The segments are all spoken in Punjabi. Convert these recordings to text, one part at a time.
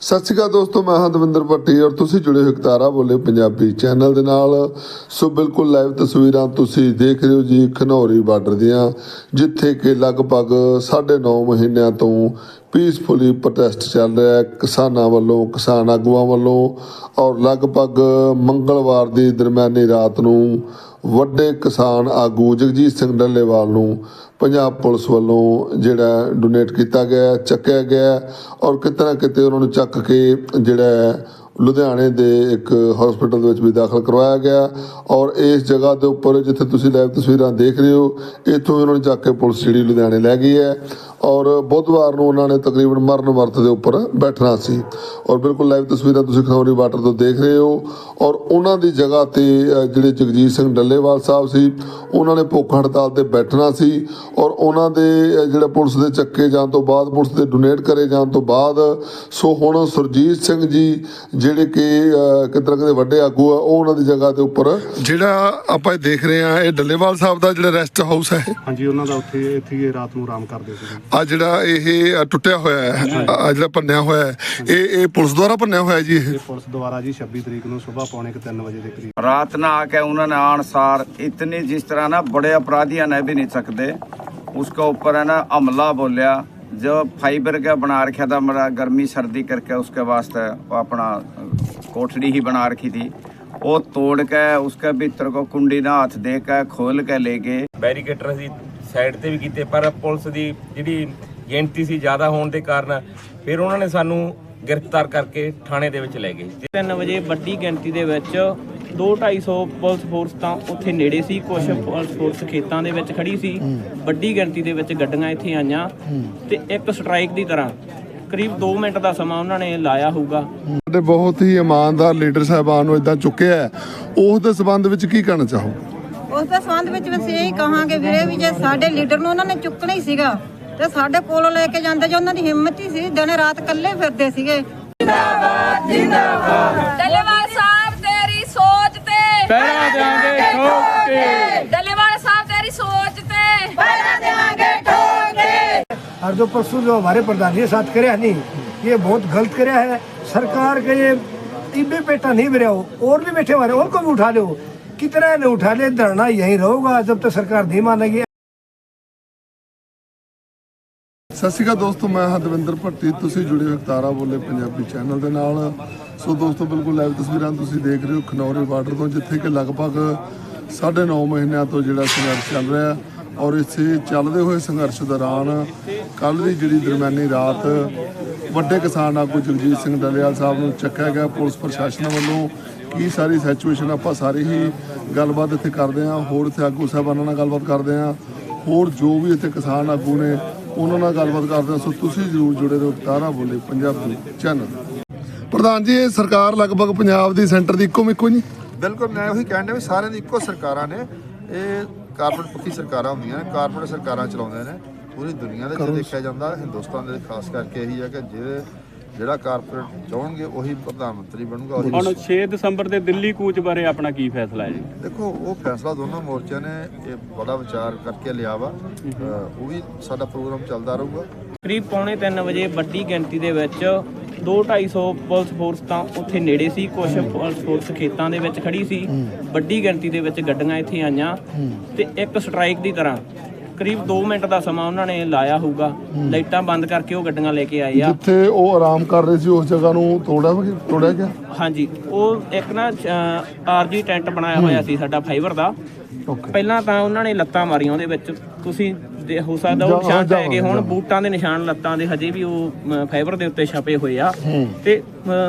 ਸਤਿ ਸ਼੍ਰੀ ਅਕਾਲ ਦੋਸਤੋ, ਮੈਂ ਹਾਂ ਦਵਿੰਦਰ ਭੱਟੀ ਔਰ ਤੁਸੀਂ ਜੁੜੇ ਹੋ ਤਾਰਾ ਬੋਲੇ ਪੰਜਾਬੀ ਚੈਨਲ ਦੇ ਨਾਲ। ਸੋ ਬਿਲਕੁਲ ਲਾਈਵ ਤਸਵੀਰਾਂ ਤੁਸੀਂ ਦੇਖ ਰਹੇ ਹੋ ਜੀ ਖਨੌਰੀ ਬਾਰਡਰ ਦੀਆਂ, ਜਿੱਥੇ ਕਿ ਲਗਭਗ 9.5 ਮਹੀਨਿਆਂ ਤੋਂ ਪੀਸਫੁਲੀ ਪ੍ਰੋਟੈਸਟ ਚੱਲ ਰਿਹਾ ਹੈ ਕਿਸਾਨਾਂ ਵੱਲੋਂ, ਕਿਸਾਨ ਆਗੂਆਂ ਵੱਲੋਂ ਔਰ ਲਗਭਗ ਮੰਗਲਵਾਰ ਦੀ ਦਰਮਿਆਨੀ ਰਾਤ ਨੂੰ ਵੱਡੇ ਕਿਸਾਨ ਆਗੂ ਜਗਜੀਤ ਸਿੰਘ ਡੱਲੇਵਾਲ ਨੂੰ ਪੰਜਾਬ ਪੁਲਿਸ ਵੱਲੋਂ ਜਿਹੜਾ ਡੋਨੇਟ ਕੀਤਾ ਗਿਆ, ਚੱਕਿਆ ਗਿਆ ਔਰ ਕਿਤੇ ਨਾ ਕਿਤੇ ਉਹਨਾਂ ਨੂੰ ਚੱਕ ਕੇ ਜਿਹੜਾ ਲੁਧਿਆਣੇ ਦੇ ਇੱਕ ਹਸਪੀਟਲ ਵਿੱਚ ਵੀ ਦਾਖਲ ਕਰਵਾਇਆ ਗਿਆ ਔਰ ਇਸ ਜਗ੍ਹਾ ਦੇ ਉੱਪਰ ਜਿੱਥੇ ਤੁਸੀਂ ਲਾਈਵ ਤਸਵੀਰਾਂ ਦੇਖ ਰਹੇ ਹੋ ਇੱਥੋਂ ਉਹਨਾਂ ਨੇ ਚੱਕ ਕੇ ਪੁਲਿਸ ਜਿਹੜੀ ਲੁਧਿਆਣੇ ਲੈ ਗਈ ਹੈ ਔਰ ਬੁੱਧਵਾਰ ਨੂੰ ਉਹਨਾਂ ਨੇ ਤਕਰੀਬਨ ਮਰਨ ਵਰਤ ਦੇ ਉੱਪਰ ਬੈਠਣਾ ਸੀ ਔਰ ਬਿਲਕੁਲ ਲਾਈਵ ਤਸਵੀਰਾਂ ਤੁਸੀਂ ਖਨੌਰੀ ਵਾਟਰ ਤੋਂ ਦੇਖ ਰਹੇ ਹੋ ਔਰ ਉਹਨਾਂ ਦੀ ਜਗ੍ਹਾ ਤੇ ਜਿਹੜੇ ਜਗਜੀਤ ਸਿੰਘ ਡੱਲੇਵਾਲ ਸਾਹਿਬ ਸੀ ਉਹਨਾਂ ਨੇ ਭੁੱਖ ਹੜਤਾਲ ਤੇ ਬੈਠਣਾ ਸੀ ਔਰ ਉਹਨਾਂ ਦੇ ਅ, ਜਿਹੜਾ ਪੁਲਿਸ ਦੇ ਚੱਕੇ ਜਾਣ ਤੋਂ ਬਾਅਦ ਪੁਲਿਸ ਦੇ ਡੋਨੇਟ ਕਰੇ ਜਾਣ ਤੋਂ ਬਾਅਦ ਸੋ ਹੁਣ ਸੁਰਜੀਤ ਸਿੰਘ ਜੀ ਜਿਹੜੇ ਕਿ ਕਿਤਰ ਕਿਤੇ ਵੱਡੇ ਆਗੂ ਆ ਉਹ ਉਹਨਾਂ ਦੀ ਜਗ੍ਹਾ ਦੇ ਉੱਪਰ ਜਿਹੜਾ ਆਪਾਂ ਇਹ ਦੇਖ ਰਹੇ ਆ ਇਹ ਡੱਲੇਵਾਲ ਸਾਹਿਬ ਦਾ ਜਿਹੜਾ ਰੈਸਟ ਹਾਊਸ ਹੈ। ਹਾਂਜੀ ਉਹਨਾਂ ਦਾ ਉੱਥੇ ਇੱਥੇ ਰਾਤ ਨੂੰ ਆਰਾਮ ਕਰਦੇ ਸੀ ਆ ਜਿਹੜਾ ਇਹ ਟੁੱਟਿਆ ਹੋਇਆ ਹੈ ਆ ਜਿਹੜਾ ਭੰਨਿਆ ਹੋਇਆ ਹੈ ਇਹ ਇਹ ਪੁਲਿਸ ਦੁਆਰਾ ਭੰਨਿਆ ਹੋਇਆ ਜੀ ਇਹ? ਪੁਲਿਸ ਦੁਆਰਾ ਜੀ 26 ਤਰੀਕ ਨੂੰ ਸਵੇਰ ਪੌਣੇ 3 ਵਜੇ ਦੇ ਕਰੀਬ। ਰਾਤ ਨਾ ਆ ਕੇ ਉਹਨਾਂ ਨੇ ਆਣ ਸਾਰ ਇਤਨੇ ਜਿਸ ਤਰ੍ਹਾਂ ਨਾ ਬੜੇ ਅਪਰਾਧੀਆਂ ਨੇ ਵੀ ਨਹੀਂ ਸਕਦੇ। ਉਸਕਾ ਉੱਪਰ ਹੈ ਨਾ ਹਮਲਾ ਬੋਲਿਆ जो फाइबर का बना रखा था मेरा गर्मी सर्दी करके उसके वास्ते वो अपना कोठड़ी ही बना रखी थी वो तोड़ के उसके भीतर को कुंडी ना हाथ दे के खोल के ले गए ਬੈਰੀਕੇਡਰ ਅਸੀਂ ਸਾਈਡ ਤੇ ਵੀ ਕੀਤੇ ਪਰ ਪੁਲਿਸ ਦੀ ਜਿਹੜੀ ਗਿਣਤੀ ਸੀ ਜ਼ਿਆਦਾ ਹੋਣ ਦੇ ਕਾਰਨ ਫਿਰ ਉਹਨਾਂ ਨੇ ਸਾਨੂੰ ਗ੍ਰਿਫਤਾਰ ਕਰਕੇ ਥਾਣੇ ਦੇ ਵਿੱਚ ਲੈ ਗਏ 3 ਵਜੇ ਵੱਡੀ ਗਿਣਤੀ ਦੇ ਵਿੱਚ 2-250 ਪੁਲਿਸ ਫੋਰਸ ਤਾਂ ਉੱਥੇ ਨੇੜੇ ਸੀ। ਕੁਝ ਪੁਲਿਸ ਫੋਰਸ ਖੇਤਾਂ ਦੇ ਵਿੱਚ ਖੜੀ ਸੀ। ਵੱਡੀ ਗਿਣਤੀ ਦੇ ਵਿੱਚ ਗੱਡੀਆਂ ਇੱਥੇ ਆਈਆਂ। ਤੇ ਇੱਕ ਸਟ੍ਰਾਈਕ ਦੀ ਤਰ੍ਹਾਂ ਕਰੀਬ 2 ਮਿੰਟ ਦਾ ਸਮਾਂ ਉਹਨਾਂ ਨੇ ਲਾਇਆ ਹੋਊਗਾ। ਸਾਡੇ ਬਹੁਤ ਹੀ ਇਮਾਨਦਾਰ ਲੀਡਰ ਸਾਹਿਬਾਨ ਨੂੰ ਇਦਾਂ ਚੁੱਕਿਆ ਉਸ ਦੇ ਸਬੰਧ ਵਿੱਚ ਕੀ ਕਹਿਣਾ ਚਾਹੋ ਉਸ ਦੇ ਸੰਬੰਧ ਵਿੱਚ ਬਸ ਇਹੀ ਕਹਾਂਗੇ ਵੀਰੇ ਵੀ ਜੇ ਸਾਡੇ ਲੀਡਰ ਨੂੰ ਉਹਨਾਂ ਨੇ ਚੁੱਕਣਾ ਹੀ ਸੀਗਾ ਤੇ ਸਾਡੇ ਕੋਲੋਂ ਲੈ ਕੇ ਜਾਂਦੇ ਜੇ ਉਹਨਾਂ ਦੀ ਹਿੰਮਤ ਹੀ ਸੀ ਦਿਨ ਰਾਤ ਇਕੱਲੇ ਫਿਰਦੇ ਸੀਗੇ। ਸੋਚ ਤੇ ਪਹਿਰਾ ਦੇਾਂਗੇ ਠੋਕ ਕੇ ਡੱਲੇਵਾਲ ਸਾਹਿਬ ਤੇਰੀ ਸੋਚ ਤੇ ਪਹਿਰਾ ਦੇਾਂਗੇ ਠੋਕ ਕੇ और जो परसों जो हमारे प्रधान जी के साथ करे नहीं ये बहुत गलत करे है सरकार के ये इबे बेटा नहीं मेरे हो और भी बैठे हमारे उनको भी उठा लो कितना ने उठा ले धरना यहीं रहोगा जब तक सरकार नहीं मानेगी ਸਤਿ ਸ਼੍ਰੀ ਅਕਾਲ ਦੋਸਤੋ, ਮੈਂ ਹਾਂ ਦਵਿੰਦਰ ਭੱਟੀ, ਤੁਸੀਂ ਜੁੜੇ ਹੋ ਤਾਰਾ ਬੋਲੇ ਪੰਜਾਬੀ ਚੈਨਲ ਦੇ ਨਾਲ। ਸੋ ਦੋਸਤੋ, ਬਿਲਕੁਲ ਲਾਈਵ ਤਸਵੀਰਾਂ ਤੁਸੀਂ ਦੇਖ ਰਹੇ ਹੋ ਖਨੌਰੀ ਬਾਰਡਰ ਤੋਂ, ਜਿੱਥੇ ਕਿ ਲਗਭਗ 9.5 ਮਹੀਨਿਆਂ ਤੋਂ ਜਿਹੜਾ ਸੰਘਰਸ਼ ਚੱਲ ਰਿਹਾ ਔਰ ਇਸੇ ਚੱਲਦੇ ਹੋਏ ਸੰਘਰਸ਼ ਦੌਰਾਨ ਕੱਲ ਦੀ ਜਿਹੜੀ ਦਰਮਿਆਨੀ ਰਾਤ ਵੱਡੇ ਕਿਸਾਨ ਆਗੂ ਜਗਜੀਤ ਸਿੰਘ ਡੱਲੇਵਾਲ ਸਾਹਿਬ ਨੂੰ ਚੱਕਿਆ ਗਿਆ ਪੁਲਿਸ ਪ੍ਰਸ਼ਾਸਨ ਵੱਲੋਂ। ਕੀ ਸਾਰੀ ਸਿਚੁਏਸ਼ਨ ਆਪਾਂ ਸਾਰੀ ਹੀ ਗੱਲਬਾਤ ਇੱਥੇ ਕਰਦੇ ਹਾਂ। ਹੋਰ ਇੱਥੇ ਆਗੂ ਸਾਹਿਬਾਨਾਂ ਨਾਲ ਗੱਲਬਾਤ ਕਰਦੇ ਹਾਂ। ਹੋਰ ਜੋ ਵੀ ਇੱਥੇ ਕਿਸਾਨ ਆਗੂ ਨੇ ਉਹਨਾਂ ਨਾਲ ਗੱਲਬਾਤ ਕਰਦੇ ਹਾਂ। ਸੋ ਤੁਸੀਂ ਜਰੂਰ ਜੁੜੇ ਰਹੋ ਤਾਰਾ ਬੋਲੇ ਪੰਜਾਬੀ ਚੈਨਲ। ਪ੍ਰਧਾਨ ਜੀ ਇਹ ਸਰਕਾਰ ਲਗਭਗ ਪੰਜਾਬ ਦੀ ਸੈਂਟਰ ਦੀ ਇੱਕੋ ਮਿੱਕੋ ਨਹੀਂ ਬਿਲਕੁਲ ਮੈਂ ਉਹੀ ਕਹਿਣ ਡਿਆ ਵੀ ਸਾਰਿਆਂ ਦੀ ਇੱਕੋ ਸਰਕਾਰਾਂ ਨੇ। ਇਹ ਕਾਰਪੋਰੇਟ ਪੱਖੀ ਸਰਕਾਰਾਂ ਹੁੰਦੀਆਂ ਨੇ ਕਾਰਪੋਰੇਟ ਸਰਕਾਰਾਂ ਚਲਾਉਂਦੇ ਨੇ। ਪੂਰੀ ਦੁਨੀਆ ਦੇ ਜੇ ਦੇਖਿਆ ਜਾਂਦਾ ਹਿੰਦੁਸਤਾਨ ਦੇ ਖਾਸ ਕਰਕੇ ਇਹੀ ਹੈ ਕਿ ਜਿਹੜੇ ਜਿਹੜਾ ਕਾਰਪੋਰੇਟ ਚਾਹਣਗੇ ਉਹੀ ਪ੍ਰਧਾਨ ਮੰਤਰੀ ਬਣੂਗਾ ਉਹੀ ਹੁਣ 6 ਦਸੰਬਰ ਦੇ ਦਿੱਲੀ ਕੂਚ ਬਾਰੇ ਆਪਣਾ ਕੀ ਫੈਸਲਾ ਹੈ ਜੀ? ਦੇਖੋ ਉਹ ਫੈਸਲਾ ਦੋਨੋਂ ਮੋਰਚਿਆਂ ਨੇ ਇਹ ਬੜਾ ਵਿਚਾਰ ਕਰਕੇ ਲਿਆ ਵਾ। ਅਹ ਉਹ ਵੀ ਸਾਡਾ ਪ੍ਰੋਗਰਾਮ ਚੱਲਦਾ ਰਹੂਗਾ। ਕਰੀਬ ਪੌਣੇ 3 ਵਜੇ ਵੱਡੀ ਗਿਣਤੀ ਦੇ ਵਿੱਚ 2-250 ਪੁਲਿਸ ਫੋਰਸ ਤਾਂ ਉੱਥੇ ਨੇੜੇ ਸੀ। ਕੁਝ ਪੁਲਿਸ ਫੋਰਸ ਖੇਤਾਂ ਦੇ ਵਿੱਚ ਖੜੀ ਸੀ। ਵੱਡੀ ਗਿਣਤੀ ਦੇ ਵਿੱਚ ਗੱਡੀਆਂ ਇੱਥੇ ਆਈਆਂ। ਤੇ ਇੱਕ ਸਟ੍ਰਾਈਕ ਦੀ ਤਰ੍ਹਾਂ ਕਰੀਬ 2 ਮਿੰਟ ਦਾ ਸਮਾਂ ਉਹਨਾਂ ਨੇ ਲਾਇਆ ਹੋਊਗਾ। ਲਾਈਟਾਂ ਬੰਦ ਕਰਕੇ ਉਹ ਗੱਡੀਆਂ ਲੈ ਕੇ ਆਏ ਆ। ਜਿੱਥੇ ਉਹ ਆਰਾਮ ਕਰ ਰਹੇ ਸੀ ਉਸ ਜਗ੍ਹਾ ਨੂੰ ਤੋੜਿਆ ਤੋੜਿਆ ਗਿਆ? ਹਾਂਜੀ। ਉਹ ਇੱਕ ਨਾ ਆਰਜੀ ਟੈਂਟ ਬਣਾਇਆ ਹੋਇਆ ਸੀ ਸਾਡਾ ਫਾਈਬਰ ਦਾ। ਪਹਿਲਾਂ ਤਾਂ ਉਹਨਾਂ ਨੇ ਲੱਤਾਂ ਮਾਰੀਆਂ ਉਹਦੇ ਵਿੱਚ। ਤੁਸੀਂ ਦੇ- ਹੋ ਸਕਦਾ ਉਹ ਨਿਸ਼ਾਨ ਪੈ ਗਏ ਹੁਣ ਬੂਟਾਂ ਦੇ ਨਿਸ਼ਾਨ ਲੱਤਾਂ ਦੇ ਹਜੇ ਵੀ ਉਹ ਫਾਈਬਰ ਦੇ ਉੱਤੇ ਛਪੇ ਹੋਏ ਆ। ਤੇ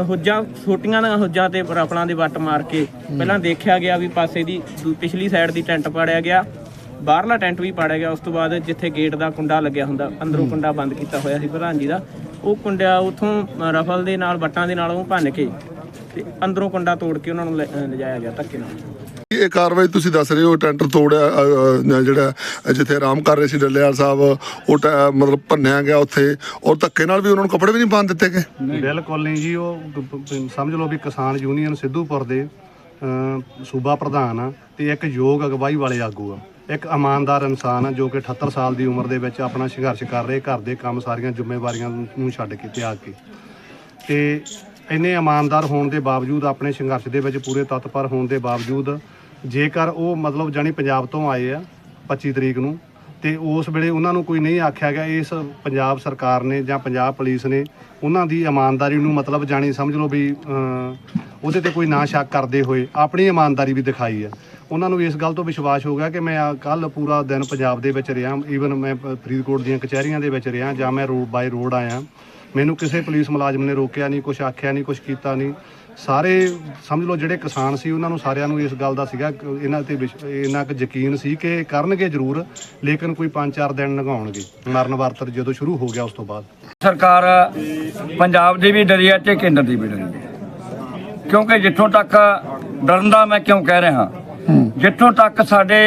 ਹੁੱਜਾਂ ਛੋਟੀਆਂ ਦੀਆਂ ਹੁੱਜਾਂ ਤੇ ਰਫਲਾਂ ਦੇ ਵੱਟ ਮਾਰ ਕੇ ਪਹਿਲਾਂ ਦੇਖਿਆ ਗਿਆ ਵੀ ਪਾਸੇ ਦੂ- ਪਿਛਲੀ ਸਾਈਡ ਦੀ ਟੈਂਟ ਪਾੜਿਆ ਗਿਆ। ਬਾਹਰਲਾ ਟੈਂਟ ਵੀ ਪਾੜਿਆ ਗਿਆ ਉਸ ਤੋਂ ਬਾਅਦ ਜਿੱਥੇ ਗੇਟ ਦਾ ਕੁੰਡਾ ਲੱਗਿਆ ਹੁੰਦਾ ਅੰਦਰੋਂ ਕੁੰਡਾ ਬੰਦ ਕੀਤਾ ਹੋਇਆ ਸੀ ਪ੍ਰਧਾਨ ਜੀ ਦਾ ਉਹ ਕੁੰਡਾ ਉਥੋਂ ਰਫਲ ਦੇ ਨਾਲ ਵੱਟਾਂ ਦੇ ਨਾਲ ਉਹ ਭੰਨ ਕੇ ਤੇ ਅੰਦਰੋਂ ਕੁੰਡਾ ਤੋੜ ਕੇ ਉਹਨਾਂ ਨੂੰ ਲਿਜਾਇਆ ਗਿਆ ਧੱਕੇ ਨਾਲ। ਇਹ ਕਾਰਵਾਈ ਤੁਸੀਂ ਦੱਸ ਰਹੇ ਹੋ ਟੈਂਟਰ ਤੋੜਿਆ ਜਿਹੜਾ ਜਿੱਥੇ ਆਰਾਮ ਕਰ ਰਹੇ ਸੀ ਡੱਲੇਵਾਲ ਸਾਹਿਬ ਉਹ ਟੈ- ਮਤਲਬ ਭੰਨਿਆ ਗਿਆ ਉੱਥੇ ਔਰ ਧੱਕੇ ਨਾਲ ਵੀ ਉਹਨਾਂ ਨੂੰ ਕੱਪੜੇ ਵੀ ਨਹੀਂ ਪਾਉਣ ਦਿੱਤੇ ਗਏ? ਬਿਲਕੁਲ ਨਹੀਂ ਜੀ ਉਹ ਸਮਝ ਲਓ ਵੀ ਕਿਸਾਨ ਯੂਨੀਅਨ ਸਿੱਧੂਪੁਰ ਦੇ ਅਹ, ਸੂਬਾ ਪ੍ਰਧਾਨ ਆ ਤੇ ਇੱਕ ਯੋਗ ਅਗਵਾਈ ਵਾਲੇ ਆਗੂ ਆ। ਇੱਕ ਇਮਾਨਦਾਰ ਇਨਸਾਨ ਆ ਜੋ ਕਿ 78 ਸਾਲ ਦੀ ਉਮਰ ਦੇ ਵਿੱਚ ਆਪਣਾ ਸੰਘਰਸ਼ ਕਰ ਰਹੇ, ਘਰ ਦੇ ਕੰਮ ਸਾਰੀਆਂ ਜ਼ਿੰਮੇਵਾਰੀਆਂ ਨੂੰ ਛੱਡ ਕੇ ਤਿਆਗ ਕੇ। ਤੇ ਇੰਨੇ ਇਮਾਨਦਾਰ ਹੋਣ ਦੇ ਬਾਵਜੂਦ, ਆਪਣੇ ਸੰਘਰਸ਼ ਦੇ ਵਿੱਚ ਪੂਰੇ ਤਤਪਰ ਹੋਣ ਦੇ ਬਾਵਜੂਦ ਜੇਕਰ ਉਹ ਮਤਲਬ ਜਾਨੀ ਪੰਜਾਬ ਤੋਂ ਆਏ ਆ 25 ਤਰੀਕ ਨੂੰ ਤੇ ਉਸ ਵੇਲੇ ਉਹਨਾਂ ਨੂੰ ਕੋਈ ਨਹੀਂ ਆਖਿਆ ਗਿਆ, ਇਸ ਪੰਜਾਬ ਸਰਕਾਰ ਨੇ ਜਾਂ ਪੰਜਾਬ ਪੁਲਿਸ ਨੇ ਉਹਨਾਂ ਦੀ ਇਮਾਨਦਾਰੀ ਨੂੰ ਮਤਲਬ ਜਾਣੀ ਸਮਝ ਲਓ ਵੀ ਉਹਦੇ ਤੇ ਕੋਈ ਨਾ ਸ਼ੱਕ ਕਰਦੇ ਹੋਏ ਆਪਣੀ ਇਮਾਨਦਾਰੀ ਵੀ ਦਿਖਾਈ ਆ। ਉਹਨਾਂ ਨੂੰ ਇਸ ਗੱਲ ਤੋਂ ਵਿਸ਼ਵਾਸ ਹੋ ਗਿਆ ਕਿ ਮੈਂ ਕੱਲ ਪੂਰਾ ਦਿਨ ਪੰਜਾਬ ਦੇ ਵਿੱਚ ਰਿਹਾ ਈਵਨ ਮੈਂ ਫਰੀਦਕੋਟ ਦੀਆਂ ਕਚਹਿਰੀਆਂ ਦੇ ਵਿੱਚ ਰਿਹਾ ਜਾਂ ਮੈਂ ਰੋਡ ਬਾਈ ਰੋਡ ਆਇਆ। ਮੈਨੂੰ ਕਿਸੇ ਪੁਲਿਸ ਮੁਲਾਜ਼ਮ ਨੇ ਰੋਕਿਆ ਨਹੀਂ ਕੁਝ ਆਖਿਆ ਨਹੀਂ ਕੁਝ ਕੀਤਾ ਨਹੀਂ। ਸਾਰੇ ਸਮਝ ਲਓ ਜਿਹੜੇ ਕਿਸਾਨ ਸੀ ਉਹਨਾਂ ਨੂੰ ਸਾਰਿਆਂ ਨੂੰ ਇਸ ਗੱਲ ਦਾ ਸੀਗਾ ਕਿ ਇਹਨਾਂ ਤੇ ਵਿਸ਼- ਇਹਨਾਂ ਕੁ ਯਕੀਨ ਸੀ ਕਿ ਕਰਨਗੇ ਜ਼ਰੂਰ ਲੇਕਿਨ ਕੋਈ 5-4 ਦਿਨ ਲੰਘਾਉਣਗੇ। ਮਰਨ ਵਰਤਰ ਜਦੋਂ ਸ਼ੁਰੂ ਹੋ ਗਿਆ ਉਸ ਤੋਂ ਬਾਅਦ। ਸਰਕਾਰ ਪੰਜਾਬ ਦੀ ਵੀ ਡਰੀ ਹੈ ਤੇ ਕੇਂਦਰ ਦੀ ਵੀ ਡਰੀ ਹੈ। ਕਿਉਂਕਿ ਜਿੱਥੋਂ ਤੱਕ ਡਰਨ ਦਾ ਮੈਂ ਕਿਉਂ ਕਹਿ ਰਿਹਾ ਜਿੱਥੋਂ ਤੱਕ ਸਾਡੇ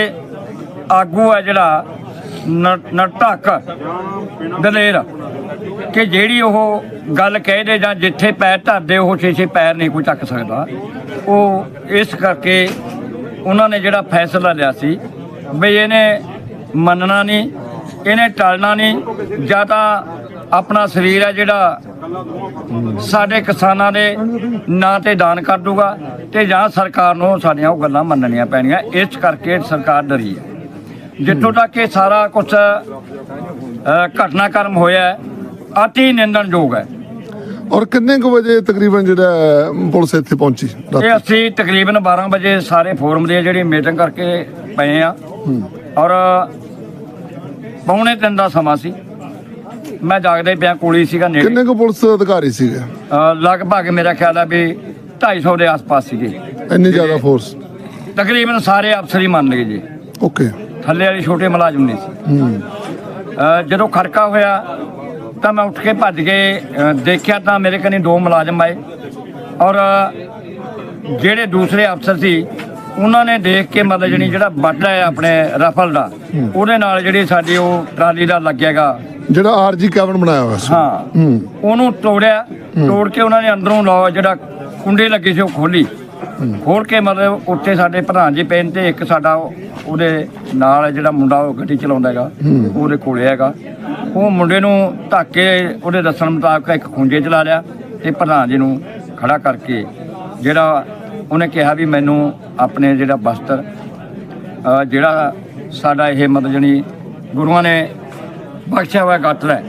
ਆਗੂ ਹੈ ਜਿਹੜਾ ਨਟਕ ਦਲੇਰ ਕਿ ਜਿਹੜੀ ਉਹ ਗੱਲ ਕਹਿ ਦੇ ਜਾਂ ਜਿੱਥੇ ਪੈਰ ਧਰਦੇ ਉਹ ਛੇ ਛੇ ਪੈਰ ਨਹੀਂ ਕੋਈ ਚੱਕ ਸਕਦਾ। ਉਹ ਇਸ ਕਰਕੇ ਉਹਨਾਂ ਨੇ ਜਿਹੜਾ ਫੈਸਲਾ ਲਿਆ ਸੀ ਵੀ ਇਹਨੇ ਮੰਨਣਾ ਨਹੀਂ, ਇਹਨੇ ਟਲਣਾ ਨਹੀਂ, ਜਾਂ ਤਾਂ ਆਪਣਾ ਸਰੀਰ ਹੈ ਜਿਹੜਾ ਸਾਡੇ ਕਿਸਾਨਾਂ ਦੇ ਨਾਂ ਤੇ ਦਾਨ ਕਰ ਦੂਗਾ ਤੇ ਜਾਂ ਸਰਕਾਰ ਨੂੰ ਸਾਡੀਆਂ ਉਹ ਗੱਲਾਂ ਮੰਨਣੀਆਂ ਪੈਣੀਆਂ। ਇਸ ਕਰਕੇ ਸਰਕਾਰ ਡਰੀ ਹੈ। ਜਿੱਥੋਂ ਤੱਕ ਇਹ ਸਾਰਾ ਕੁਝ ਘਟਨਾਕ੍ਰਮ ਹੋਇਆ ਹੈ, ਅਤੀ ਨਿੰਦਣਯੋਗ ਹੈ। ਔਰ ਕਿੰਨੇ ਕੁ ਵਜੇ ਤਕਰੀਬਨ ਜਿਹੜਾ ਪੁਲਿਸ ਇੱਥੇ ਪਹੁੰਚੀ? ਇਹ ਅਸੀਂ ਤਕਰੀਬਨ 12 ਵਜੇ ਸਾਰੇ ਫੋਰਮ ਦੀ ਜਿਹੜੀ ਮੀਟਿੰਗ ਕਰਕੇ ਪਏ ਆ ਔਰ ਪੌਣੇ ਤਿੰਨ ਦਾ ਸਮਾਂ ਸੀ। ਮੈਂ ਜਾਗਦੇ ਪਿਆ ਕੋਲੀ ਸੀਗਾ ਨੇੜੇ। ਕਿੰਨੇ ਕੁ ਪੁਲਿਸ ਅਧਿਕਾਰੀ ਸੀਗੇ? ਲਗਭਗ ਮੇਰਾ ਖਿਆਲ ਹੈ ਵੀ 250 ਦੇ ਆਸ-ਪਾਸ ਸੀਗੇ। ਇੰਨੀ ਜ਼ਿਆਦਾ ਫੋਰਸ ਤਕਰੀਬਨ ਸਾਰੇ ਅਫਸਰ ਹੀ ਮੰਨ ਲਏ ਜੀ। ਓਕੇ ਥੱਲੇ ਵਾਲੇ ਛੋਟੇ ਮੁਲਾਜ਼ਮ ਨਹੀਂ ਸੀ। ਅ, ਜਦੋਂ ਖੜਕਾ ਹੋਇਆ ਤਾਂ ਮੈਂ ਉੱਠ ਕੇ ਭੱਜ ਕੇ ਅ, ਦੇਖਿਆ ਤਾਂ ਮੇਰੇ ਕਨੀ ਦੋ ਮੁਲਾਜ਼ਮ ਆਏ ਔਰ ਜਿਹੜੇ ਦੂਸਰੇ ਅਫਸਰ ਸੀ ਉਹਨਾਂ ਨੇ ਦੇਖ ਕੇ ਮਤਲਬ ਜਿਹੜੀ ਜਿਹੜਾ ਬੱਟ ਹੈ ਆਪਣੇ ਰਫਲ ਦਾ ਉਹਦੇ ਨਾਲ ਜਿਹੜੀ ਸਾਡੀ ਉਹ ਟਰਾਲੀ ਦਾ ਲੱਗਿਆਗਾ ਜਿਹੜਾ ਆਰਜੀ ਕੈਬਨ ਬਣਾਇਆ ਹੋਇਆ ਸੀ। ਹਾਂ। ਹੂੰ। ਉਹਨੂੰ ਤੋੜਿਆ ਤੋੜ ਕੇ ਉਹਨਾਂ ਨੇ ਅੰਦਰੋਂ ਲੋ ਜਿਹੜਾ ਕੁੰਡੀ ਲੱਗੀ ਸੀ ਉਹ ਖੋਲੀ ਖੋਲ ਕੇ ਮਤਲਬ ਉੱਤੇ ਸਾਡੇ ਪ੍ਰਧਾਨ ਜੀ ਪੈਨ ਤੇ ਇੱਕ ਸਾਡਾ ਉਹ- ਉਹਦੇ ਨਾਲ ਜਿਹੜਾ ਮੁੰਡਾ ਉਹ ਗੱਡੀ ਚਲਾਉਂਦਾ ਹੈਗਾ ਉਹਦੇ ਕੋਲੇ ਹੈਗਾ। ਉਹ ਮੁੰਡੇ ਨੂੰ ਧੱਕ ਕੇ ਉਹਦੇ ਦੱਸਣ ਮੁਤਾਬਕ ਇੱਕ ਖੁੰਝੇ ਚਲਾ ਲਿਆ ਤੇ ਪ੍ਰਧਾਨ ਜੀ ਨੂੰ ਖੜਾ ਕਰਕੇ ਜਿਹੜਾ ਉਹਨੇ ਕਿਹਾ ਵੀ ਮੈਨੂੰ ਆਪਣੇ ਜਿਹੜਾ ਬਸਤਰ ਜਿਹੜਾ ਸਾਡਾ ਇਹ ਮਤਲਬ ਜਣੀ ਗੁਰੂਆਂ ਨੇ ਬਖਸ਼ਿਆ ਹੋਇਆ ਗਾਟਰ ਹੈ।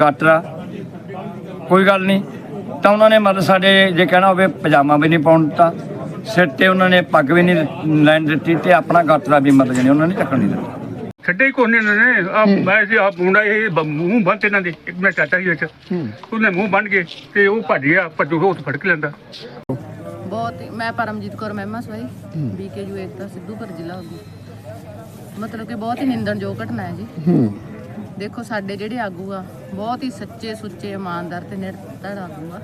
ਗਾਟਰਾ ਕੋਈ ਗੱਲ ਨਹੀਂ। ਤਾਂ ਉਹਨਾਂ ਨੇ ਮਤਲਬ ਸਾਡੇ ਜੇ ਕਹਿਣਾ ਹੋਵੇ ਪਜਾਮਾ ਵੀ ਨਹੀਂ ਪਾਉਣ ਦਿੱਤਾ ਸਿਰ ਤੇ ਉਹਨਾਂ ਨੇ ਪੱਗ ਵੀ ਨਹੀਂ ਲੈਣ ਦਿੱਤੀ ਤੇ ਆਪਣਾ ਗਾਟਰਾ ਵੀ ਮਤਲਬ ਜਣੀ ਉਹਨਾਂ ਨੇ ਚੱਕਣ ਨਹੀਂ ਦਿੱਤਾ। ਛੱਡੇ ਕੋਨੇ ਨੇ ਆ ਮੈਂ ਸੀ ਆ ਮੁੰਡਾ ਇਹ ਬ- ਮੂੰਹ ਬੰਦ ਇਹਨਾਂ ਦੇ ਇੱਕ ਮੈਂ ਚਾਚਾ ਜੀ ਵਿੱਚ। ਉਹਨੇ ਮੂੰਹ ਬੰਨ ਕੇ ਤੇ ਉਹ ਭੱਜ ਗਿਆ ਭੱਜੂ ਉਹ ਫੜ ਕੇ ਲੈਂਦਾ। ਬਹੁਤ ਹੀ- ਮੈਂ ਪਰਮਜੀਤ ਕੌਰ ਮਹਿਮਾ ਸਵਾਈ ਬੀਕੇਯੂ ਏਕਤਾ ਸਿੱਧੂਪੁਰ ਜ਼ਿਲ੍ਹਾ ਹੋਗੀ ਮਤਲਬ ਕਿ ਬਹੁਤ ਹੀ ਨਿੰਦਣਯੋਗ ਘਟਨਾ ਹੈ ਜੀ। ਹੂੰ। ਦੇਖੋ ਸਾਡੇ ਜਿਹੜੇ ਆਗੂ ਆ ਬਹੁਤ ਹੀ ਸੱਚੇ ਸੁੱਚੇ ਇਮਾਨਦਾਰ ਤੇ ਨਿਰਧੜ ਆਗੂ ਆ।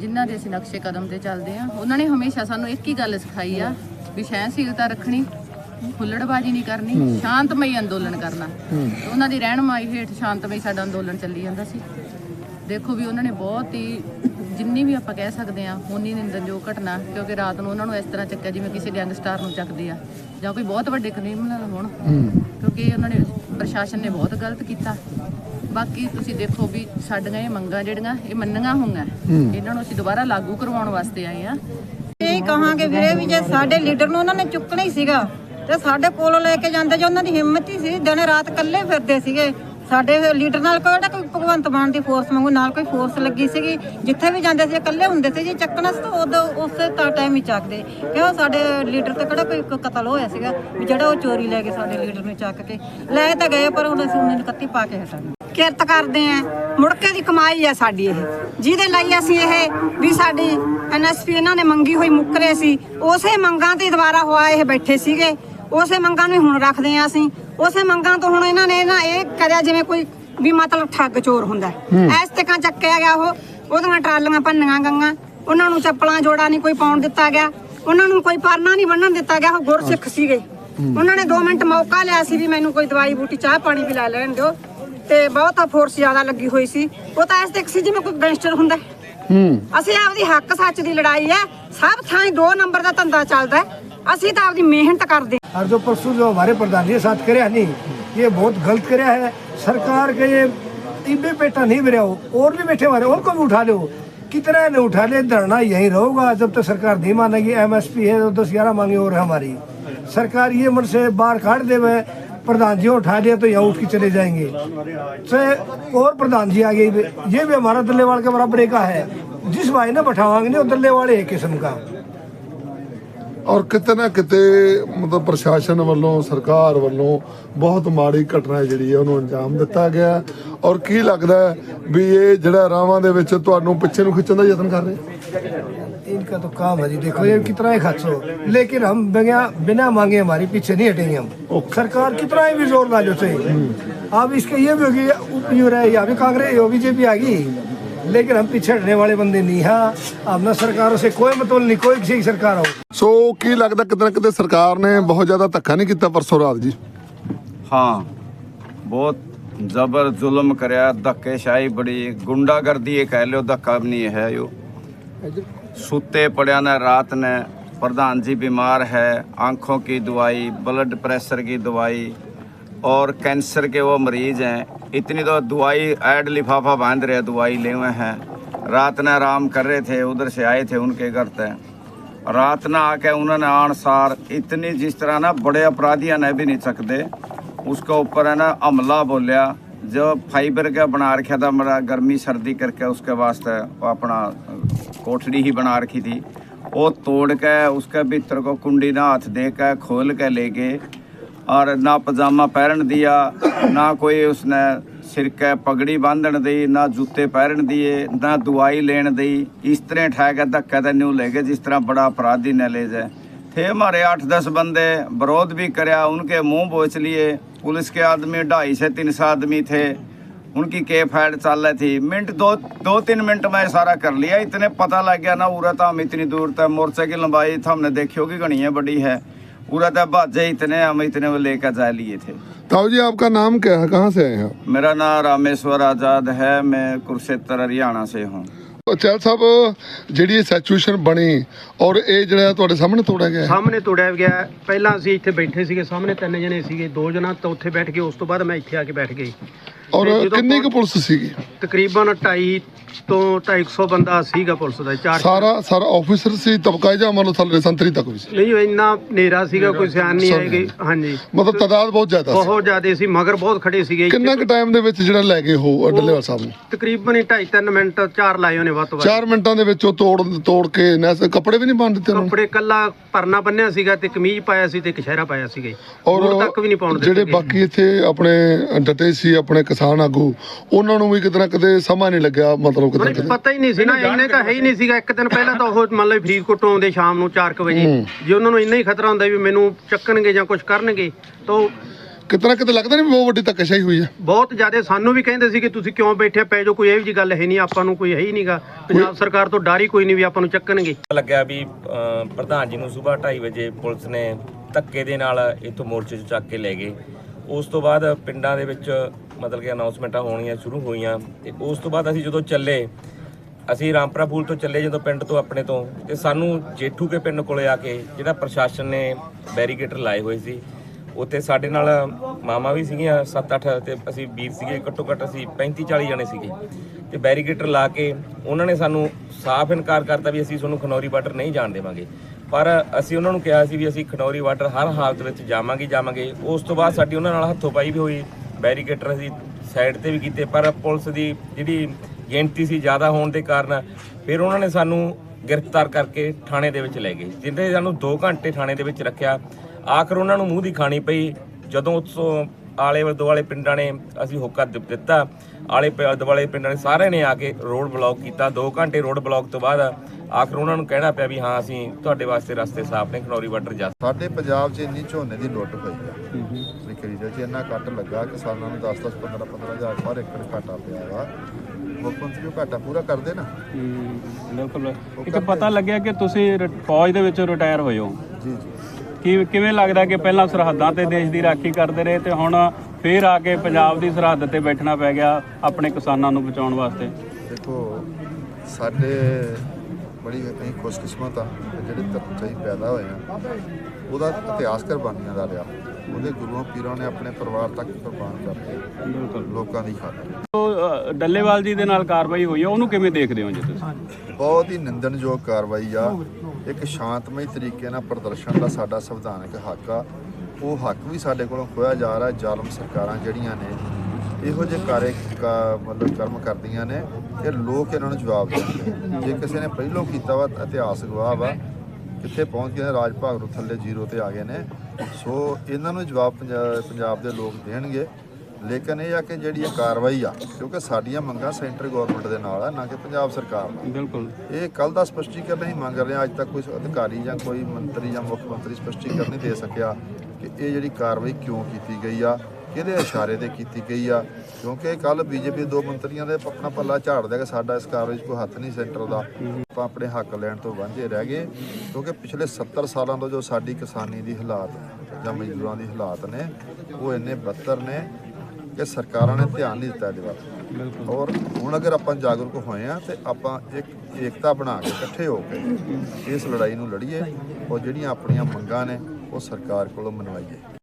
ਜਿਨ੍ਹਾਂ ਦੇ ਅਸੀਂ ਨਕਸ਼ੇ ਕਦਮ ਤੇ ਚੱਲਦੇ ਆ। ਉਹਨਾਂ ਨੇ ਹਮੇਸ਼ਾ ਸਾਨੂੰ ਇੱਕ ਹੀ ਗੱਲ ਸਿਖਾਈ ਆ ਵੀ ਸਹਿਣਸ਼ੀਲਤਾ ਰੱਖਣੀ ਹੁੱਲੜਬਾਜੀ ਨਹੀਂ ਕਰਨੀ ਸ਼ਾਂਤਮਈ ਅੰਦੋਲਨ ਕਰਨਾ। ਉਹਨਾਂ ਦੀ ਰਹਿਨਮਾਈ ਹੇਠ ਸ਼ਾਂਤਮਈ ਸਾਡਾ ਅੰਦੋਲਨ ਚੱਲੀ ਜਾਂਦਾ ਸੀ। ਦੇਖੋ ਵੀ ਉਹਨਾਂ ਨੇ ਬਹੁਤ ਹੀ ਜਿੰਨੀ ਵੀ ਆਪਾਂ ਕਹਿ ਸਕਦੇ ਆ ਉਨੀ ਨਿੰਦਣਯੋਗ ਘਟਨਾ ਕਿਉਂਕਿ ਰਾਤ ਨੂੰ ਉਹਨਾਂ ਨੂੰ ਇਸ ਤਰ੍ਹਾਂ ਚੱਕਿਆ ਜਿਵੇਂ ਕਿਸੇ ਗੈਂਗਸਟਰ ਨੂੰ ਚੱਕਦੇ ਆ। ਜਾਂ ਕੋਈ ਬਹੁਤ ਵੱਡੇ ਕ੍ਰਿਮੀਨਲ ਹੋਣ। ਕਿਉਂਕਿ ਉਹਨਾਂ ਨੇ ਪ੍ਰਸ਼ਾਸਨ ਨੇ ਬਹੁਤ ਗਲਤ ਕੀਤਾ। ਬਾਕੀ ਤੁਸੀਂ ਦੇਖੋ ਵੀ ਸਾਡੀਆਂ ਇਹ ਮੰਗਾਂ ਜਿਹੜੀਆਂ ਇਹ ਮੰਨੀਆਂ ਹੋਈਆਂ। ਇਹਨਾਂ ਨੂੰ ਅਸੀਂ ਦੁਬਾਰਾ ਲਾਗੂ ਕਰਵਾਉਣ ਵਾਸਤੇ ਆਏ ਆ ਇਹ ਕਹਾਂਗੇ ਵੀਰੇ ਵੀ ਜੇ ਸਾਡੇ ਲੀਡਰ ਨੂੰ ਉਹਨਾਂ ਨੇ ਚੁੱਕਣਾ ਹੀ ਸੀਗਾ ਤੇ ਸਾਡੇ ਕੋਲੋਂ ਲੈ ਕੇ ਜਾਂਦੇ ਜੇ ਉਹਨਾਂ ਦੀ ਹਿੰਮਤ ਹੀ ਸੀ ਦਿਨ ਰਾਤ ਇਕੱਲੇ ਫਿਰਦੇ ਸੀਗੇ। ਸਾਡੇ ਲੀਡਰ ਨਾਲ ਕਿਹੜਾ ਕੋਈ ਭਗਵੰਤ ਮਾਨ ਦੀ ਫੋਰਸ ਵਾਂਗੂ ਨਾਲ ਕੋਈ ਫੋਰਸ ਲੱਗੀ ਸੀਗੀ। ਜਿੱਥੇ ਵੀ ਜਾਂਦੇ ਸੀ, ਇਕੱਲੇ ਹੁੰਦੇ ਸੀ ਜੀ, ਚੱਕਣਾ ਸੀ ਤਾਂ ਉਸੇ ਤਾਂ ਟਾਈਮ ਹੀ ਚੱਕਦੇ। ਕਿਉਂ? ਸਾਡੇ ਲੀਡਰ ਤੇ ਕਿਹੜਾ ਕੋਈ ਕਤਲ ਹੋਇਆ ਸੀਗਾ ਵੀ ਜਿਹੜਾ ਉਹ ਚੋਰੀ ਲੈ ਕੇ ਸਾਡੇ ਲੀਡਰ ਨੂੰ ਚੱਕ ਕੇ। ਲੈ ਤਾਂ ਗਏ, ਪਰ ਹੁਣ ਅਸੀਂ ਉਹਨਾਂ ਨੂੰ ਕੱਤੀ ਪਾ ਕੇ ਹਟਾਂਗੇ। ਕਿਰਤ ਕਰਦੇ ਆ। ਮੁੜਕੇ ਦੀ ਕਮਾਈ ਆ ਸਾਡੀ ਇਹ। ਜਿਹਦੇ ਲਈ ਅਸੀਂ ਇਹ ਵੀ ਸਾਡੀ ਐਨਐਸਪੀ ਇਹਨਾਂ ਨੇ ਮੰਗੀ ਹੋਈ ਮੁੱਕਰੇ ਸੀ, ਉਸੇ ਮੰਗਾਂ ਤੇ ਦੁਬਾਰਾ ਹੋਇਆ ਇਹ ਬੈਠੇ ਸੀਗੇ। ਉਸੇ ਮੰਗਾਂ ਨੂੰ ਹੁਣ ਰੱਖਦੇ ਆ ਅਸੀਂ। ਉਸੇ ਮੰਗਾਂ ਤੋਂ ਹੁਣ ਇਹਨਾਂ ਨੇ ਨਾ ਇਹ ਕਰਿਆ ਜਿਵੇਂ ਕੋਈ ਵੀ ਮਤਲਬ ਠੱਗ ਚੋਰ ਹੁੰਦਾ। ਐਸ ਤੇ ਕਾਂ ਚੱਕਿਆ ਗਿਆ ਉਹ। ਉਹਦੀਆਂ ਟਰਾਲੀਆਂ ਭੰਨੀਆਂ ਗੰਗਾ ਉਹਨਾਂ ਨੂੰ ਚੱਪਲਾਂ ਜੋੜਾ ਨਹੀਂ ਕੋਈ ਪਾਉਣ ਦਿੱਤਾ ਗਿਆ। ਉਹਨਾਂ ਨੂੰ ਕੋਈ ਪਰਨਾ ਨਹੀਂ ਬੰਨਣ ਦਿੱਤਾ ਗਿਆ। ਉਹ ਗੁਰਸਿੱਖ ਸੀਗੇ। ਉਹਨਾਂ ਨੇ 2 ਮਿੰਟ ਮੌਕਾ ਲਿਆ ਸੀ ਵੀ ਮੈਨੂੰ ਕੋਈ ਦਵਾਈ ਬੂਟੀ ਚਾਹ ਪਾਣੀ ਵੀ ਲੈ ਲੈਣ ਦਿਓ। ਤੇ ਬਹੁਤਾ ਫੋਰਸ ਜ਼ਿਆਦਾ ਲੱਗੀ ਹੋਈ ਸੀ। ਉਹ ਤਾਂ ਐਸ ਤੇ ਸੀ ਜਿਵੇਂ ਕੋਈ ਗੈਂਗਸਟਰ ਹੁੰਦਾ। ਹੂੰ। ਅਸੀਂ ਆਪਦੀ ਹੱਕ ਸੱਚ ਦੀ ਲੜਾਈ ਹੈ। ਸਭ ਥਾਂ 2 ਨੰਬਰ ਦਾ ਧੰਦਾ ਚੱਲਦਾ। ਅਸੀਂ ਤਾਂ ਆਪਦੀ ਮਿਹਨਤ ਕਰਦੇ और जो परसों जो हमारे प्रधान जी साथ करे नहीं ये बहुत गलत करे है। सरकार के ये इब्बे पेटा नहीं मेरे हो, और भी बैठे हमारे, उनको भी उठा लो। कितना ने उठा ले, धरना यहीं रहोगा, जब तक सरकार नहीं मानेगी एमएसपी है तो दस ग्यारह मांगे और है हमारी। सरकार ये मन से बाहर काट दे प्रधान जी उठा लिया तो यहाँ उठ के चले जाएँगे। से और प्रधान जी आ गए ये भी हमारा दल्लेवाल के बराबर का है। जिस भाई ने बैठावाएँगे नहीं वो एक किस्म का। ਔਰ ਕਿਤੇ ਨਾ ਕਿਤੇ ਮਤਲਬ ਪ੍ਰਸ਼ਾਸਨ ਵੱਲੋਂ ਸਰਕਾਰ ਵੱਲੋਂ ਬਹੁਤ ਮਾੜੀ ਘਟਨਾ ਜਿਹੜੀ ਹੈ ਉਹਨੂੰ ਅੰਜਾਮ ਦਿੱਤਾ ਗਿਆ ਹੈ। ਔਰ ਕੀ ਲੱਗਦਾ ਹੈ ਵੀ ਇਹ ਜਿਹੜਾ ਰਾਵਾਂ ਦੇ ਵਿੱਚ ਤੁਹਾਨੂੰ ਪਿੱਛੇ ਨੂੰ ਖਿੱਚਣ ਦਾ ਯਤਨ ਕਰ ਰਹੇ इनका तो काम है जी देखो ये कितना ही खर्च हो लेकिन हम बिना बिना मांगे हमारे पीछे नहीं हटेंगे हम सरकार कितना ही भी जोर डालो से अब इसके ये भी होगी उपयोग है या भी कांग्रेस या बीजेपी आ गई लेकिन हम पीछे हटने वाले बंदे नहीं हाँ अब ना सरकारों से कोई मतलब नहीं कोई किसी की सरकार हो ਸੋ ਕੀ ਲੱਗਦਾ ਕਿਤੇ ਨਾ ਕਿਤੇ ਸਰਕਾਰ ਨੇ ਬਹੁਤ ਜ਼ਿਆਦਾ ਧੱਕਾ ਨਹੀਂ ਕੀਤਾ ਪਰਸੋਂ ਰਾਤ ਜੀ ਹਾਂ ਬਹੁਤ ਜ਼ਬਰ ਜ਼ੁਲਮ ਕਰਿਆ ਧੱਕੇਸ਼ਾਹੀ ਬੜੀ ਗੁੰਡਾਗਰਦੀ ਇਹ ਕਹਿ ਲਿਓ ਧੱਕਾ ਵੀ ਨਹੀਂ ਹੈ ਜੋ सुते पड़े ने रात ने प्रधान जी बीमार है आंखों की दवाई ब्लड प्रेशर की दवाई और कैंसर के वो मरीज हैं इतनी तो दवाई ऐड लिफाफा बांध रहे दवाई ले हुए हैं रात ने आराम कर रहे थे उधर से आए थे उनके घर से रात ना आके उन्होंने आनसार इतनी जिस तरह ना बड़े अपराधी ने भी नहीं सकते उसके ऊपर है ना हमला बोलिया जो फाइबर का बना रखा था मेरा गर्मी सर्दी करके उसके वास्ते वो अपना कोठड़ी ही बना रखी थी वो तोड़ के उसके भीतर को कुंडी ना हाथ दे के खोल के ले गए और ना पजामा पहन दिया ना कोई उसने सिर के पगड़ी बांधन दी ना जूते पहन दिए ना दवाई लेन दी इस तरह ठह के धक्के ते न्यू ले गए जिस तरह बड़ा अपराधी ने ले जाए थे हमारे आठ दस बंदे विरोध भी कराया उनके मुंह बोच लिए पुलिस के आदमी ढाई से तीन सौ आदमी थे उनकी के फैड चल रही थी मिनट दो दो तीन मिनट में ये सारा कर लिया इतने पता लग गया ना उरा तो हम इतनी दूर तक मोर्चे की लंबाई तो हमने देखी होगी घनी है बड़ी है उरा तो भाजे इतने हम इतने वो लेकर जा लिए थे ताऊ जी आपका नाम क्या है कहाँ से आए हैं आप मेरा नाम रामेश्वर आजाद है मैं कुरुक्षेत्र हरियाणा से हूँ ਚੈਲ ਸਾਹਿਬ ਜਿਹੜੀ ਇਹ ਸਿਚੁਏਸ਼ਨ ਬਣੀ ਔਰ ਇਹ ਜਿਹੜਾ ਤੁਹਾਡੇ ਸਾਹਮਣੇ ਤੋੜਿਆ ਗਿਆ ਹੈ। ਸਾਹਮਣੇ ਤੋੜਿਆ ਗਿਆ ਹੈ। ਪਹਿਲਾਂ ਅਸੀਂ ਇੱਥੇ ਬੈਠੇ ਸੀਗੇ ਸਾਹਮਣੇ ਤਿੰਨ ਜਣੇ ਸੀਗੇ ਦੋ ਜਣਾ ਤਾਂ ਉੱਥੇ ਬੈਠ ਗਏ ਉਸ ਤੋਂ ਬਾਅਦ ਮੈਂ ਇੱਥੇ ਆ ਕੇ ਬੈਠ ਗਈ ਔਰ ਤੇ ਜਦੋਂ ਕਿੰਨੀ ਕੁ ਪੁਲਿਸ ਸੀਗੀ? ਤਕਰੀਬਨ 2.5 ਤੋਂ 250 ਬੰਦਾ ਸੀਗਾ ਪੁਲਿਸ ਦਾ ਚਾਰ ਸਾਰਾ ਸਾਰਾ ਆਫੀਸਰ ਸੀ ਤਬਕਾ ਜਾਂ ਮੰਨ ਲਓ ਥੱਲੇ ਸੰਤਰੀ ਤੱਕ ਵੀ ਸੀ? ਨਹੀਂ ਇੰਨਾ ਹਨੇਰਾ ਸੀਗਾ ਕੋਈ ਸਿਆਣ ਨਹੀਂ ਆਏਗੀ ਹਾਂਜੀ। ਮਤਲਬ ਤਾਦਾਦ ਬਹੁਤ ਜ਼ਿਆਦਾ ਸੀ। ਬਹੁਤ ਜ਼ਿਆਦਾ ਸੀ ਮਗਰ ਬਹੁਤ ਖੜੇ ਸੀਗੇ ਕਿੰਨਾ ਕੁ ਟਾਈਮ ਦੇ ਵਿੱਚ ਜਿਹੜਾ ਲੈ ਗਏ ਹੋ ਡੱਲੇਵਾਲ ਸਾਹਿਬ ਨੂੰ? ਤਕਰੀਬਨ ਹੀ 2.5 ਮਿੰਟ ਚਾਰ ਲਾਏ ਉਹਨੇ ਵੱਧ ਤੋਂ ਵੱਧ। 4 ਮਿੰਟਾਂ ਦੇ ਵਿੱਚ ਉਹ ਤੋੜ ਤੋੜ ਕੇ ਨੈਸ ਕੱਪੜੇ ਵੀ ਨਹੀਂ ਪਾਉਣ ਦਿੱਤੇ ਉਹਨਾਂ? ਨੂੰ ਕੱਪੜੇ ਕੱਲਾ ਪਰਨਾ ਬੰਨਿਆ ਸੀਗਾ ਤੇ ਕਮੀਜ਼ ਪਾਇਆ ਸੀ ਤੇ ਕਸ਼ਹਿਰਾ ਪਾਇਆ ਸੀਗਾ ਜੀ। ਤੱਕ ਵੀ ਨਹੀਂ ਪਾਉਣ ਦਿੱਤੇ ਜਿਹੜੇ ਗਏ। ਬਾਕੀ ਇੱਥੇ ਆਪਣੇ ਡਟੇ ਸੀ ਆਪਣੇ ਕਿਸਾਨ ਆਗੂ ਉਹਨਾਂ ਨੂੰ ਵੀ ਕਿਤੇ ਨਾ ਕਿਤੇ ਸਮਾਂ ਨਹੀਂ ਲੱਗਿਆ ਮਤਲਬ ਕਿਤੇ ਨਾ ਮੈਨੂੰ ਕਿਤੇ ਪਤਾ ਹੀ ਨਹੀਂ ਸੀ ਨਾ ਇੰਨੇ ਤਾਂ ਹੈ ਹੀ ਨਹੀਂ ਸੀਗਾ। ਇੱਕ ਦਿਨ ਪਹਿਲਾਂ ਤਾਂ ਉਹ ਮੰਨ ਲਓ ਫਰੀਦਕੋਟ ਆਉਂਦੇ ਸ਼ਾਮ ਨੂੰ 4 ਵਜੇ। ਜੇ ਉਹਨਾਂ ਨੂੰ ਇੰਨਾ ਹੀ ਖਤਰਾ ਹੁੰਦਾ ਵੀ ਮੈਨੂੰ ਚੱਕਣਗੇ ਜਾਂ ਕੁਝ ਕਰਨਗੇ ਤਾਂ ਉਹ ਕਿਤੇ ਲੱਗਦਾ ਨਹੀਂ ਬਹੁਤ ਵੱਡੀ ਧੱਕੇਸ਼ਾਹੀ ਹੋਈ ਹੈ। ਬਹੁਤ ਜ਼ਿਆਦਾ ਸਾਨੂੰ ਵੀ ਕਹਿੰਦੇ ਸੀ ਕਿ ਤੁਸੀਂ ਕਿਉਂ ਬੈਠੇ ਪੈ ਜਾਓ ਕੋਈ ਇਹੋ ਜੀ ਗੱਲ ਹੈ ਨਹੀਂ ਆਪਾਂ ਨੂੰ ਕੋਈ ਹੈ ਹੀ ਨਹੀਂਗਾ। ਪੰਜਾਬ ਸਰਕਾਰ ਤੋਂ ਡਰ ਹੀ ਕੋਈ ਨਹੀਂ ਵੀ ਆਪਾਂ ਨੂੰ ਚੱਕਣਗੇ। ਲੱਗਿਆ ਵੀ ਪ੍ਰਧਾਨ ਜੀ ਨੂੰ ਸਵੇਰ 2:30 ਵਜੇ ਪੁਲਿਸ ਨੇ ਧੱਕੇ ਦੇ ਨਾਲ ਇੱਥੋਂ ਮੋਰਚੇ 'ਚ ਚੱਕ ਕੇ ਲੈ ਗਏ। ਉਸ ਤੋਂ ਬਾਅਦ ਪਿੰਡਾਂ ਦੇ ਵਿੱਚ ਮਤਲਬ ਕਿ ਅਨਾਉਂਸਮੈਂਟਾਂ ਹੋਣੀਆਂ ਸ਼ੁਰੂ ਹੋਈਆਂ ਤੇ ਉਸ ਤੋਂ ਬਾਅਦ ਅਸੀਂ ਜਦੋਂ ਚੱਲੇ, ਅਸੀਂ ਰਾਮਪੁਰਾ ਫੂਲ ਤੋਂ ਚੱਲੇ ਜਦੋਂ ਪਿੰਡ ਤੋਂ ਆਪਣੇ ਤੋਂ ਤੇ ਸਾਨੂੰ ਜੇਠੂ ਕੇ ਪਿੰਡ ਕੋਲੇ ਆ ਕੇ ਜਿਹੜਾ ਪ੍ਰਸ਼ਾਸਨ ਨੇ ਬੈਰੀਕੇਡਰ ਲਾਏ ਹੋਏ ਸੀ, ਉੱਥੇ ਸਾਡੇ ਨਾਲ ਮਾਮਾ ਵੀ ਸੀਗੀਆਂ 7-8 ਤੇ ਅਸੀਂ ਵੀਰ ਸੀਗੇ, ਘੱਟੋ ਘੱਟ ਅਸੀਂ 35-40 ਜਣੇ ਸੀਗੇ। ਤੇ ਬੈਰੀਕੇਡਰ ਲਾ ਕੇ ਉਹਨਾਂ ਨੇ ਸਾਨੂੰ ਸਾਫ਼ ਇਨਕਾਰ ਕਰਤਾ ਵੀ ਅਸੀਂ ਤੁਹਾਨੂੰ ਖਨੌਰੀ ਬਾਰਡਰ ਨਹੀਂ ਜਾਣ ਦੇਵਾਂਗੇ। ਪਰ ਅਸੀਂ ਉਹਨਾਂ ਨੂੰ ਕਿਹਾ ਸੀ ਵੀ ਅਸੀਂ ਖਨੌਰੀ ਬਾਰਡਰ ਹਰ ਹਾਲਤ ਵਿੱਚ ਜਾਵਾਂਗੇ ਜਾਵਾਂਗੇ ਉਸ ਤੋਂ ਬਾਅਦ ਸਾਡੀ ਉਹਨਾਂ ਨਾਲ ਹੱਥੋਂ ਪਾਈ ਵੀ ਹੋਈ ਬੈਰੀਕੇਟਰ ਅਸੀਂ ਸਾਈਡ ਤੇ ਵੀ ਕੀਤੇ, ਪਰ ਪੁਲਿਸ ਦੀ ਜਿਹੜੀ ਗਿਣਤੀ ਸੀ ਜ਼ਿਆਦਾ ਹੋਣ ਦੇ ਕਾਰਨ ਫਿਰ ਉਹਨਾਂ ਨੇ ਸਾਨੂੰ ਗ੍ਰਿਫਤਾਰ ਕਰਕੇ ਥਾਣੇ ਦੇ ਵਿੱਚ ਲੈ ਗਏ। ਜਿੰਦੇ ਸਾਨੂੰ 2 ਘੰਟੇ ਥਾਣੇ ਦੇ ਵਿੱਚ ਰੱਖਿਆ, ਆਖਰ ਉਹਨਾਂ ਨੂੰ ਮੂੰਹ ਦੀ ਖਾਣੀ ਪਈ। ਜਦੋਂ ਉਤੋਂ ਆਲੇ ਦੁਆਲੇ ਪਿੰਡਾਂ ਨੇ ਅਸੀਂ ਹੋਕਾ ਦਿ- ਦਿੱਤਾ, ਆਲੇ ਦੁਆਲੇ ਪਿੰਡਾਂ ਨੇ ਸਾਰਿਆਂ ਨੇ ਆ ਕੇ ਰੋਡ ਬਲੌਕ ਕੀਤਾ। 2 ਘੰਟੇ ਰੋਡ ਬਲੌਕ ਤੋਂ ਬਾਅਦ ਆਖਰ ਉਹਨਾਂ ਨੂੰ ਕਹਿਣਾ ਪਿਆ ਵੀ ਹਾਂ ਅਸੀਂ ਤੁਹਾਡੇ ਵਾਸਤੇ ਰਸਤੇ ਸਾਫ਼ ਨੇ ਖਨੌਰੀ ਬਾਰਡਰ ਜਾ ਸਾਡੇ ਪੰਜਾਬ 'ਚ ਇੰਨੀ ਝੋਨੇ ਦੀ ਲੁੱਟ ਹੋਈ ਆ। ਵਿਕਰੀ ਦੇ 'ਚ ਇੰਨਾ ਕੱਟ ਲੱਗਾ ਕਿਸਾਨਾਂ ਨੂੰ 10 10 15 15 ਹਜ਼ਾਰ ਪਰ ਏਕੜ ਘਾਟਾ ਪਿਆ ਵਾ। ਮੁੱਖ ਮੰਤਰੀ ਉਹ ਘਾਟਾ ਪੂਰਾ ਕਰਦੇ ਨਾ। ਬਿਲਕੁਲ। ਇੱਕ ਪਤਾ ਲੱਗਿਆ ਕਿ ਤੁਸੀਂ ਫੌਜ ਦੇ ਵਿੱਚੋਂ ਰਿਟਾਇਰ ਹੋਏ ਹੋ। ਜੀ ਜੀ। ਕੀ ਕਿਵੇਂ ਲੱਗਦਾ ਕਿ ਪਹਿਲਾਂ ਸਰਹੱਦਾਂ ਤੇ ਦੇਸ਼ ਦੀ ਰਾਖੀ ਕਰਦੇ ਰਹੇ ਤੇ ਹੁਣ ਫੇਰ ਆ ਕੇ ਪੰਜਾਬ ਦੀ ਸਰਹੱਦ ਤੇ ਬੈਠਣਾ ਪੈ ਗਿਆ ਆਪਣੇ ਕਿਸਾਨਾਂ ਨੂੰ ਬਚਾਉਣ ਵਾਸਤੇ? ਦੇਖੋ ਸਾਡੇ ਬੜੀ ਅਸੀਂ ਖੁਸ਼ਕਿਸਮਤ ਆ ਕਿ ਜਿਹੜੇ ਧਰਤੀ ਪੈਦਾ ਹੋਏ ਆ ਉਹਦਾ ਇਤਿਹਾਸ ਕੁਰਬਾਨੀਆਂ ਦਾ ਰਿਹਾ। ਉਹਦੇ ਗੁਰੂਆਂ ਪੀਰਾਂ ਨੇ ਆਪਣੇ ਪਰਿਵਾਰ ਤੱਕ ਕੁਰਬਾਨ ਕਰਤੇ ਬਿਲਕੁਲ। ਲੋਕਾਂ ਦੀ ਖਾਤਰ। ਡੱਲੇਵਾਲ ਜੀ ਦੇ ਨਾਲ ਕਾਰਵਾਈ ਹੋਈ ਆ ਉਹਨੂੰ ਕਿਵੇਂ ਦੇਖਦੇ ਹੋ ਜੀ ਤੁਸੀਂ? ਬਹੁਤ ਹੀ ਨਿੰਦਣਯੋਗ ਕਾਰਵਾਈ ਆ। ਇੱਕ ਸ਼ਾਂਤਮਈ ਤਰੀਕੇ ਨਾਲ ਪ੍ਰਦਰਸ਼ਨ ਦਾ ਸਾਡਾ ਸੰਵਿਧਾਨਕ ਹੱਕ ਆ। ਉਹ ਹੱਕ ਵੀ ਸਾਡੇ ਕੋਲੋਂ ਖੋਇਆ ਜਾ ਰਿਹਾ ਜ਼ਾਲਮ ਸਰਕਾਰਾਂ ਜਿਹੜੀਆਂ ਨੇ ਇਹੋ ਜਿਹੇ ਕਾਰੇ ਕਾ- ਮਤਲਬ ਕਰਮ ਕਰਦੀਆਂ ਨੇ ਕਿ ਲੋਕ ਇਹਨਾਂ ਨੂੰ ਜਵਾਬ ਦੇਣਗੇ ਜੇ ਕਿਸੇ ਨੇ ਪਹਿਲੋਂ ਕੀਤਾ ਵਾ ਤਾਂ ਇਤਿਹਾਸ ਗਵਾਹ ਵਾ ਕਿੱਥੇ ਪਹੁੰਚ ਗਏ ਨੇ ਰਾਜ ਭਾਗ ਤੋਂ ਥੱਲੇ ਜ਼ੀਰੋ ਤੇ ਆ ਗਏ ਨੇ ਸੋ ਇਹਨਾਂ ਨੂੰ ਜਵਾਬ ਪੰਜਾ- ਪੰਜਾਬ ਦੇ ਲੋਕ ਦੇਣਗੇ। ਲੇਕਿਨ ਇਹ ਆ ਕਿ ਜਿਹੜੀ ਇਹ ਕਾਰਵਾਈ ਆ ਕਿਉਂਕਿ ਸਾਡੀਆਂ ਮੰਗਾਂ ਸੈਂਟਰ ਗਵਰਨਮੈਂਟ ਦੇ ਨਾਲ ਆ ਨਾ ਕਿ ਪੰਜਾਬ ਸਰਕਾਰ ਨਾਲ। ਬਿਲਕੁਲ। ਇਹ ਕੱਲ ਦਾ ਸਪਸ਼ਟੀਕਰਨ ਹੀ ਮੰਗ ਰਹੇ ਅੱਜ ਤੱਕ ਕੋਈ ਅਧਿਕਾਰੀ ਜਾਂ ਕੋਈ ਮੰਤਰੀ ਜਾਂ ਮੁੱਖ ਮੰਤਰੀ ਸਪਸ਼ਟੀਕਰਨ ਨਹੀਂ ਦੇ ਸਕਿਆ ਕਿ ਇਹ ਜਿਹੜੀ ਕਾਰਵਾਈ ਕਿਉਂ ਕੀਤੀ ਗਈ ਆ। ਕਿਹਦੇ ਇਸ਼ਾਰੇ ਤੇ ਕੀਤੀ ਗਈ ਆ ਕਿਉਂਕਿ ਕੱਲ ਬੀਜੇਪੀ ਦੋ ਮੰਤਰੀਆਂ ਦੇ ਆਪਣਾ ਪੱਲਾ ਝਾੜ ਦਿਆ ਕਿ ਸਾਡਾ ਇਸ 'ਚ ਕੋਈ ਹੱਥ ਨਹੀਂ ਸੈਂਟਰ ਦਾ ਆਪਾਂ ਆਪਣੇ ਹੱਕ ਲੈਣ ਤੋਂ ਵਾਂਝੇ ਰਹਿ ਗਏ ਕਿਉਂਕਿ ਪਿਛਲੇ 70 ਸਾਲਾਂ ਤੋਂ ਜੋ ਸਾਡੀ ਕਿਸਾਨੀ ਦੀ ਹਾਲਾਤ ਜਾਂ ਮਜ਼ਦੂਰਾਂ ਦੀ ਹਾਲਾਤ ਨੇ ਉਹ ਇੰਨੇ ਬੱਤਰ ਨੇ ਕਿ ਸਰਕਾਰਾਂ ਨੇ ਧਿਆਨ ਨਹੀਂ ਦਿੱਤਾ ਇਹਦੇ ਵੱਲ। ਔਰ ਹੁਣ ਅਗਰ ਆਪਾਂ ਜਾਗਰੂਕ ਹੋਏ ਆ ਤੇ ਆਪਾਂ ਇੱਕ ਏਕਤਾ ਬਣਾ ਕੇ ਇਕੱਠੇ ਹੋ ਕੇ ਇਸ ਲੜਾਈ ਨੂੰ ਲੜੀਏ ਔਰ ਜਿਹੜੀਆਂ ਆਪਣੀਆਂ ਮੰਗਾਂ ਨੇ ਉਹ ਸਰਕਾਰ ਕੋਲੋਂ ਮਨਵਾਈਏ।